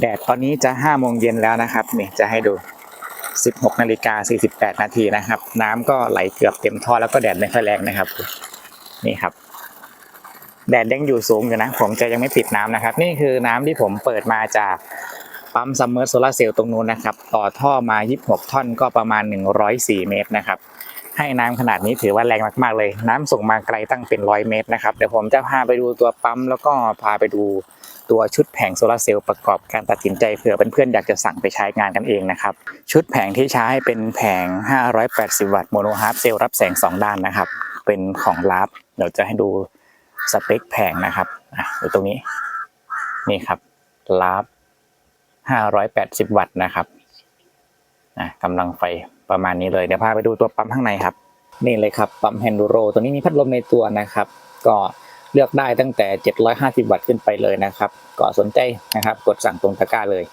แดดตอนนี้จะ5โมงเย็นแล้วนะครับนี่จะให้ดู 16นาฬิกา48นาทีนะครับ น้ำก็ไหลเกือบเต็มท่อแล้วก็แดดไม่ค่อยแรงนะครับ นี่ครับ แดดยังอยู่สูงอยู่นะ ผมจะยังไม่ปิดน้ำนะครับ นี่คือน้ำที่ผมเปิดมาจากปั๊มซัมเมอร์โซลาเซลล์ตรงนู้นนะครับ ต่อท่อมา 26 ท่อนก็ประมาณ 104 เมตรนะครับ ให้น้ำขนาดนี้ถือว่าแรงมาก ๆ เลย น้ำส่งมาไกลตั้งเป็นร้อยเมตรนะครับ เดี๋ยวผมจะพาไปดูตัวปั๊มแล้วก็พาไปดู ตัวชุดแผงโซลาร์เซลล์ประกอบการตัดสินใจเผื่อเพื่อนๆอยากจะสั่งไปใช้งานกันเองนะครับ ชุดแผงที่ใช้เป็นแผง 580 วัตต์โมโนฮาร์ฟเซลล์รับแสง 2 ด้านนะครับ เป็นของลับเดี๋ยวจะให้ดูสเปคแผงนะครับอะอยู่ตรงนี้นี่ครับลับ580 วัตต์นะครับอะกำลังไฟประมาณนี้เลย เดี๋ยวพาไปดูตัวปั๊มข้างในครับ นี่เลยครับ ปั๊มแฮนดูโรตัวนี้มีพัดลมในตัวนะครับ ก็ เลือกได้ตั้งแต่ 750 วัตต์ขึ้นไปเลยนะครับ ก็สนใจนะครับ กดสั่งตรงตะกร้าเลย